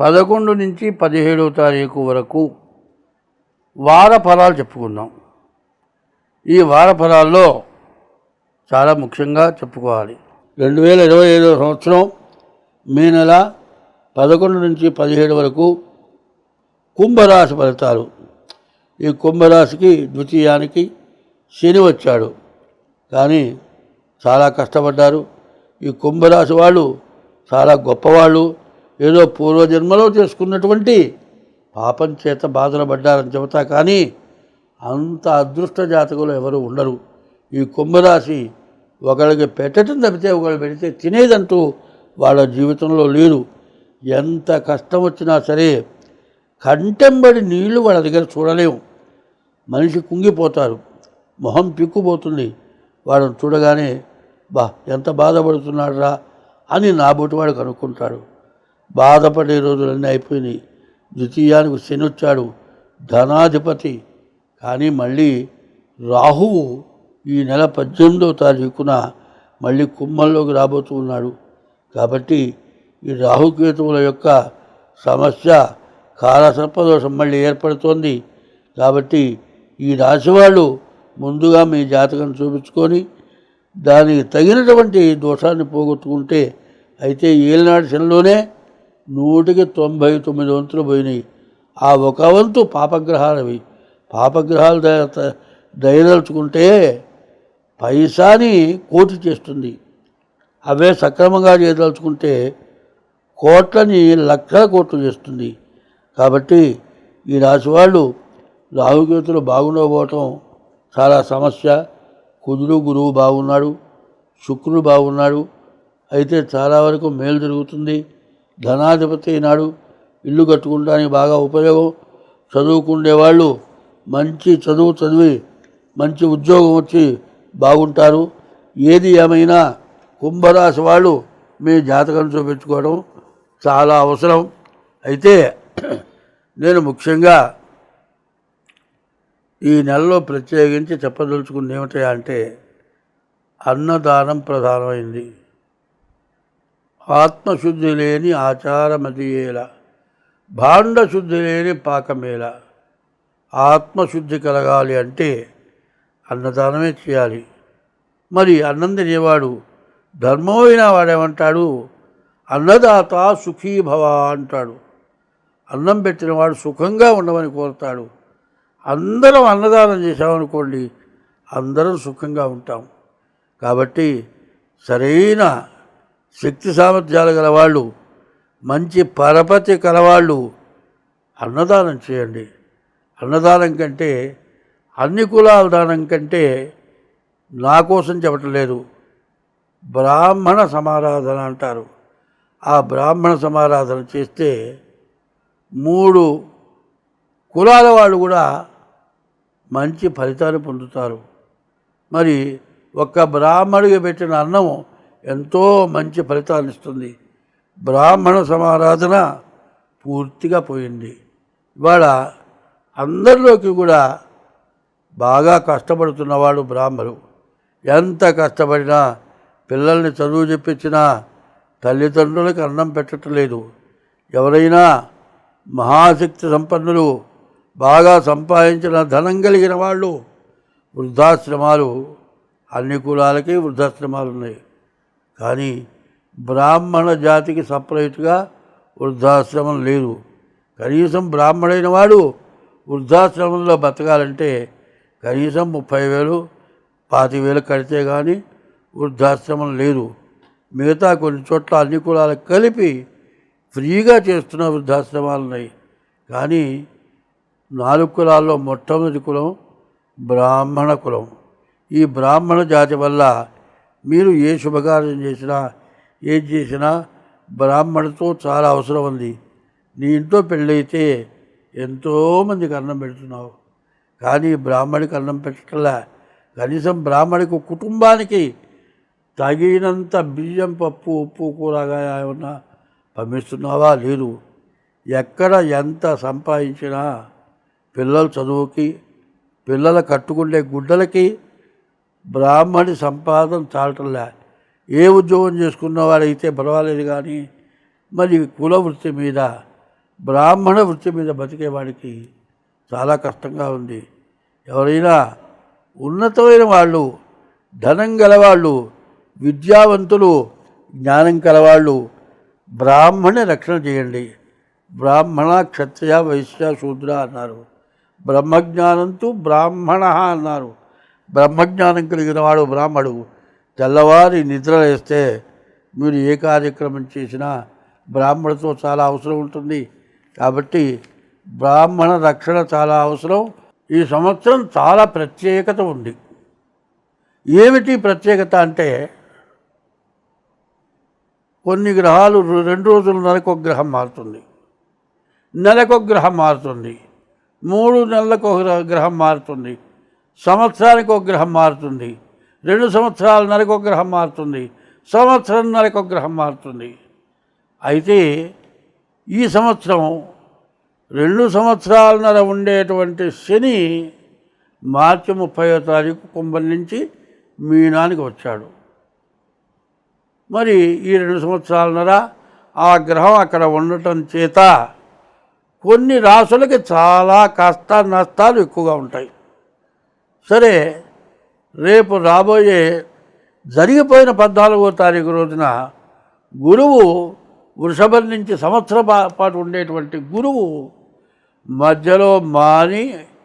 పదకొండు నుంచి పదిహేడవ తారీఖు వరకు వార ఫలాలు చెప్పుకుందాం. ఈ వార ఫలాల్లో చాలా ముఖ్యంగా చెప్పుకోవాలి. రెండు వేల ఇరవై ఐదవ సంవత్సరం మే నెల పదకొండు నుంచి పదిహేడు వరకు కుంభరాశి ఫలితాలు. ఈ కుంభరాశికి ద్వితీయానికి శని వచ్చాడు. కానీ చాలా కష్టపడ్డారు. ఈ కుంభరాశి వాళ్ళు చాలా గొప్పవాళ్ళు. ఏదో పూర్వజన్మలో చేసుకున్నటువంటి పాపం చేత బాధలు పడ్డారని చెబుతా కానీ అంత అదృష్ట జాతకులు ఎవరు ఉండరు. ఈ కుంభరాశి ఒకళ్ళకి పెట్టడం తప్పితే ఒకళ్ళు పెడితే తినేదంటూ వాళ్ళ జీవితంలో లేరు. ఎంత కష్టం వచ్చినా సరే కంటెంబడి నీళ్ళు వాళ్ళ దగ్గర చూడలేము మనిషి కుంగిపోతారు. మొహం పిక్కుపోతుంది. వాడిని చూడగానే బా ఎంత బాధపడుతున్నాడు రా అని నా వాడు కనుక్కుంటాడు. బాధపడే రోజులన్నీ అయిపోయినాయి. ద్వితీయానికి శని వచ్చాడు. ధనాధిపతి. కానీ మళ్ళీ రాహువు ఈ నెల పద్దెనిమిదవ తారీఖున మళ్ళీ కుంభంలోకి రాబోతూ ఉన్నాడు. కాబట్టి ఈ రాహుకేతువుల యొక్క సమస్య కాలసర్పదోషం మళ్ళీ ఏర్పడుతోంది. కాబట్టి ఈ రాశి వాళ్ళు ముందుగా మీ జాతకం చూపించుకొని దానికి తగినటువంటి దోషాన్ని పోగొట్టుకుంటే అయితే ఏలినాడు శనిలోనే నూటికి తొంభై తొమ్మిది వంతులు పోయినాయి. ఆ ఒక వంతు పాపగ్రహాలవి. పాపగ్రహాలు దయదలుచుకుంటే పైసాని కోటి చేస్తుంది. అవే సక్రమంగా చేయదలుచుకుంటే కోట్లని లక్షల కోట్లు చేస్తుంది. కాబట్టి ఈ రాశి వాళ్ళు రాహుకేతులు బాగుండకపోవటం చాలా సమస్య. కుదురు గురువు బాగున్నాడు శుక్రుడు బాగున్నాడు. అయితే చాలా వరకు మేలు జరుగుతుంది. ధనాధిపతి నాడు ఇల్లు కట్టుకుంటానికి బాగా ఉపయోగం. చదువుకుండే వాళ్ళు మంచి చదువు చదివి మంచి ఉద్యోగం వచ్చి బాగుంటారు. ఏది ఏమైనా కుంభరాశి వాళ్ళు మీ జాతకం చూపించుకోవడం చాలా అవసరం. అయితే నేను ముఖ్యంగా ఈ నెలలో ప్రత్యేకించి చెప్పదలుచుకుంది ఏమిటంటే అంటే అన్నదానం ప్రధానమైంది. ఆత్మశుద్ధి లేని ఆచారమతియేల భాండశుద్ధి లేని పాకమేల. ఆత్మశుద్ధి కలగాలి అంటే అన్నదానమే చేయాలి. మరి అన్నం తినేవాడు ధర్మమైన వాడేమంటాడు? అన్నదాత సుఖీభవ అంటాడు. అన్నం పెట్టినవాడు సుఖంగా ఉండమని కోరుతాడు. అందరం అన్నదానం చేశామనుకోండి అందరం సుఖంగా ఉంటాం. కాబట్టి సరైన శక్తి సామర్థ్యాలు గలవాళ్ళు మంచి పరపతి కలవాళ్ళు అన్నదానం చేయండి. అన్నదానం కంటే అన్ని కులాల దానం కంటే నా కోసం చెప్పట్లేదు. బ్రాహ్మణ సమారాధన అంటారు. ఆ బ్రాహ్మణ సమారాధన చేస్తే మూడు కులాల వాళ్ళు కూడా మంచి ఫలితాలు పొందుతారు. మరి ఒక్క బ్రాహ్మడికి పెట్టిన అన్నం ఎంతో మంచి ఫలితాన్ని ఇస్తుంది. బ్రాహ్మణ సమారాధన పూర్తిగా పోయింది. ఇవాళ అందరిలోకి కూడా బాగా కష్టపడుతున్నవాడు బ్రాహ్మడు ఎంత కష్టపడినా పిల్లల్ని చదువు చెప్పించినా తల్లిదండ్రులకు అన్నం పెట్టట్లేదు. ఎవరైనా మహాశక్తి సంపన్నులు బాగా సంపాదించిన ధనం కలిగిన వాళ్ళు వృద్ధాశ్రమాలు అన్ని కులాలకి వృద్ధాశ్రమాలు ఉన్నాయి. కానీ బ్రాహ్మణ జాతికి సపరేట్గా వృద్ధాశ్రమం లేదు. కనీసం బ్రాహ్మణైన వాడు వృద్ధాశ్రమంలో బతకాలంటే కనీసం ముప్పై వేలు పాతి వేలు కడితే కానీ వృద్ధాశ్రమం లేదు. మిగతా కొన్ని చోట్ల అన్ని కులాలకు కలిపి ఫ్రీగా చేస్తున్న వృద్ధాశ్రమాలు ఉన్నాయి కానీ నాలుగు కులాల్లో మొట్టమొదటి కులం బ్రాహ్మణ కులం. ఈ బ్రాహ్మణ జాతి వల్ల మీరు ఏ శుభకార్యం చేసినా ఏం చేసినా బ్రాహ్మణతో చాలా అవసరం ఉంది. నీ ఇంట్లో పెళ్ళైతే ఎంతోమందికి అన్నం పెడుతున్నావు. కానీ బ్రాహ్మడికి అన్నం పెట్టట్లా. కనీసం బ్రాహ్మడికి కుటుంబానికి తగినంత బియ్యం పప్పు ఉప్పు కూరగాయ ఏమన్నా పంపిస్తున్నావా లేదు. ఎక్కడ ఎంత సంపాదించినా పిల్లల చదువుకి పిల్లల కట్టుకునే గుడ్డలకి బ్రాహ్మడి సంపాదన చాలటంలే. ఏ ఉద్యోగం చేసుకున్నవాడైతే పర్వాలేదు కానీ మరి కుల వృత్తి మీద బ్రాహ్మణ వృత్తి మీద బతికేవాడికి చాలా కష్టంగా ఉంది. ఎవరైనా ఉన్నతమైన వాళ్ళు ధనం గలవాళ్ళు విద్యావంతులు జ్ఞానం కలవాళ్ళు బ్రాహ్మణ రక్షణ చేయండి. బ్రాహ్మణ క్షత్రియ వైశ్య శూద్ర అన్నారు. బ్రహ్మజ్ఞానంతో బ్రాహ్మణ అన్నారు. బ్రహ్మజ్ఞానం కలిగిన వాడు బ్రాహ్మడు. తెల్లవారి నిద్ర వేస్తే మీరు ఏ కార్యక్రమం చేసినా బ్రాహ్మణతో చాలా అవసరం ఉంటుంది. కాబట్టి బ్రాహ్మణ రక్షణ చాలా అవసరం. ఈ సంవత్సరం చాలా ప్రత్యేకత ఉంది. ఏమిటి ప్రత్యేకత అంటే కొన్ని గ్రహాలు రెండు రోజులు నెలకు ఒక గ్రహం మారుతుంది. నెలకు ఒక గ్రహం మారుతుంది. మూడు నెలలకు ఒక గ్రహ- గ్రహం మారుతుంది. సంవత్సరానికి ఒక గ్రహం మారుతుంది. రెండు సంవత్సరాల ఒక గ్రహం మారుతుంది. సంవత్సరం ఒక గ్రహం మారుతుంది. అయితే ఈ సంవత్సరం రెండు సంవత్సరాలన్నర ఉండేటువంటి శని మార్చి ముప్పయో తారీఖు కుంభం నుంచి మీనానికి వచ్చాడు. మరి ఈ రెండు సంవత్సరాలన్నర ఆ గ్రహం అక్కడ ఉండటం చేత కొన్ని రాసులకి చాలా కష్ట నష్టాలు ఎక్కువగా ఉంటాయి. సరే రేపు రాబోయే జరిగిపోయిన పద్నాలుగో తారీఖు రోజున గురువు వృషభం నుంచి సంవత్సర పాటు ఉండేటువంటి గురువు మధ్యలో మారి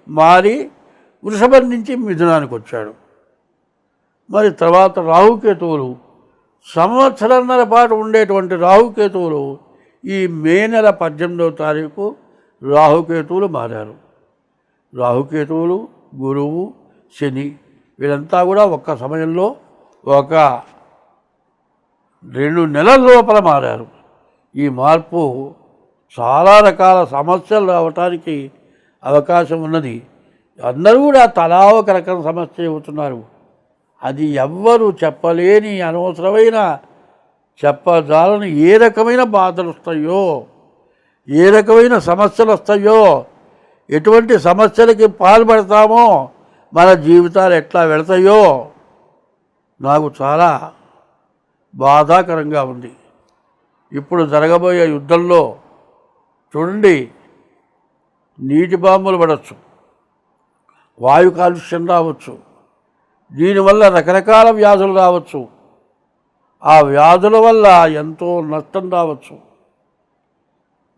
మారి వృషభం నుంచి మిథునానికి వచ్చాడు. మరి తర్వాత రాహుకేతువులు సంవత్సరంన్నర పాటు ఉండేటువంటి రాహుకేతువులు ఈ మే నెల పద్దెనిమిదవ తారీఖు రాహుకేతువులు మారారు. రాహుకేతువులు గురువు శని వీళ్ళంతా కూడా ఒక్క సమయంలో ఒక రెండు నెలల లోపల మారారు. ఈ మార్పు చాలా రకాల సమస్యలు రావటానికి అవకాశం ఉన్నది. అందరూ కూడా తలా ఒక రకం సమస్య చెబుతున్నారు. అది ఎవ్వరు చెప్పలేని అనవసరమైన చెప్పజాలని ఏ రకమైన బాధలు వస్తాయో ఏ రకమైన సమస్యలు వస్తాయో ఎటువంటి సమస్యలకి పాల్పడతామో మన జీవితాలు ఎట్లా వెళతాయో నాకు చాలా బాధాకరంగా ఉంది. ఇప్పుడు జరగబోయే యుద్ధంలో చూడండి నీటి బాంబులు పడవచ్చు వాయు కాలుష్యం రావచ్చు దీనివల్ల రకరకాల వ్యాధులు రావచ్చు. ఆ వ్యాధుల వల్ల ఎంతో నష్టం రావచ్చు.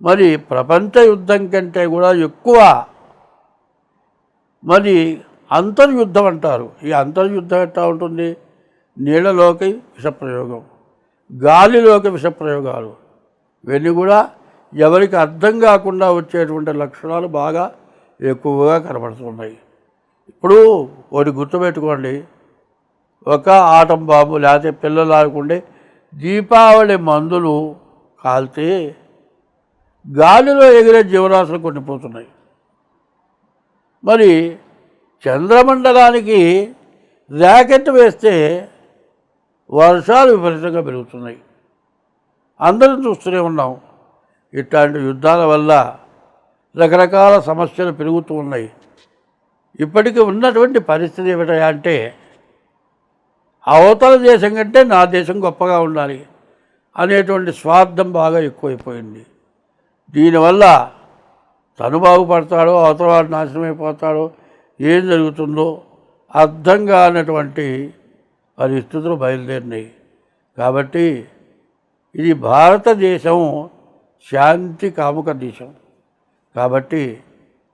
మరి ప్రపంచ యుద్ధం కంటే కూడా ఎక్కువ మరి అంతర్యుద్ధం అంటారు. ఈ అంతర్యుద్ధం ఎట్లా ఉంటుంది? నీళ్ళలోకి విషప్రయోగం గాలిలోకి విషప్రయోగాలు. ఇవన్నీ కూడా ఎవరికి అర్థం కాకుండా వచ్చేటువంటి లక్షణాలు బాగా ఎక్కువగా కనబడుతున్నాయి. ఇప్పుడు ఒకటి గుర్తుపెట్టుకోండి. ఒక ఆటం బాబు లేకపోతే పిల్లలు ఆడుకుంటే దీపావళి మందులు కాల్తే గాలిలో ఎగిరే జీవరాశులు కొనిపోతున్నాయి మరి చంద్రమండలానికి ర్యాకెట్ వేస్తే వర్షాలు విపరీతంగా పెరుగుతున్నాయి. అందరం చూస్తూనే ఉన్నాం. ఇట్లాంటి యుద్ధాల వల్ల రకరకాల సమస్యలు పెరుగుతూ ఉన్నాయి. ఇప్పటికీ ఉన్నటువంటి పరిస్థితి ఏమిటా అంటే అవతల దేశం కంటే నా దేశం గొప్పగా ఉండాలి అనేటువంటి స్వార్థం బాగా ఎక్కువైపోయింది. దీనివల్ల తను బాగుపడతాడో అవతల వాడు నాశనం అయిపోతాడో ఏం జరుగుతుందో అర్థం కానటువంటి పరిస్థితులు బయలుదేరినాయి. కాబట్టి ఇది భారతదేశం శాంతి కాముక దేశం. కాబట్టి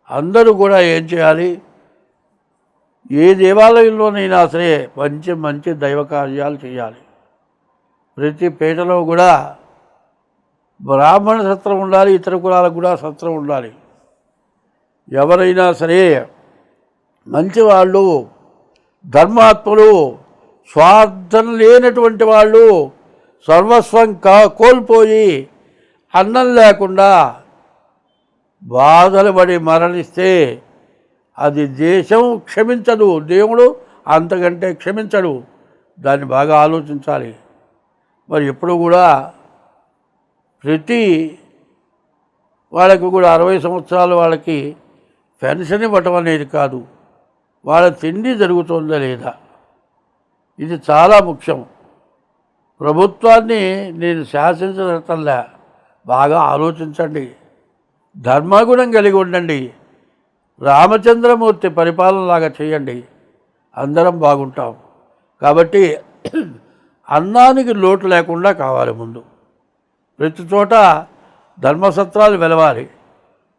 అందరూ కూడా ఏం చేయాలి? ఏ దేవాలయంలోనైనా సరే మంచి మంచి దైవ కార్యాలు చేయాలి. ప్రతి పేటలో కూడా బ్రాహ్మణ సత్రం ఉండాలి ఇతర కులాలకు కూడా సత్రం ఉండాలి. ఎవరైనా సరే మంచివాళ్ళు ధర్మాత్ములు స్వార్థం లేనటువంటి వాళ్ళు సర్వస్వం కా కోల్పోయి అన్నం లేకుండా బాధలు పడి మరణిస్తే అది దేశం క్షమించదు. దేవుడు అంతకంటే క్షమించడు. దాన్ని బాగా ఆలోచించాలి. మరి ఎప్పుడు కూడా ప్రతి వాళ్ళకి కూడా అరవై సంవత్సరాలు వాళ్ళకి పెన్షన్ ఇవ్వటం అనేది కాదు. వాళ్ళ తిండి జరుగుతుందా లేదా? ఇది చాలా ముఖ్యం. ప్రభుత్వాన్ని నేను శాసించటంలే బాగా ఆలోచించండి. ధర్మగుణం కలిగి ఉండండి. రామచంద్రమూర్తి పరిపాలనలాగా చేయండి. అందరం బాగుంటాం. కాబట్టి అన్నానికి లోటు లేకుండా కావాలి ముందు. ప్రతి చోట ధర్మసత్రాలు వెలవాలి.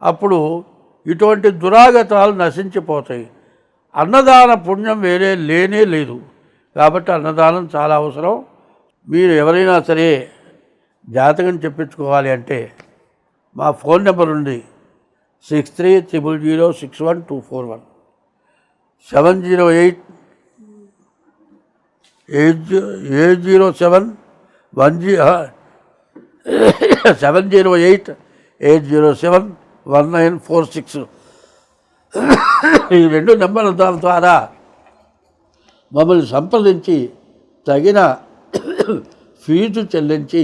అప్పుడు ఇటువంటి దురాగతాలు నశించిపోతాయి. అన్నదాన పుణ్యం వేరే లేనే లేదు. కాబట్టి అన్నదానం చాలా అవసరం. మీరు ఎవరైనా సరే జాతకం చెప్పించుకోవాలి అంటే మా ఫోన్ నెంబర్ ఉంది. Six three triple zero six one two four one. Seven zero eight eight zero eight zero seven one G seven zero eight eight zero seven one nine four six. ఈ రెండు నెంబర్ల దాని ద్వారా మమ్మల్ని సంప్రదించి తగిన fee చెల్లించి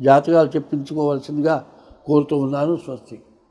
జాతకాలు చెప్పించుకోవాల్సిందిగా కోరుతూ ఉన్నాను స్వస్తి.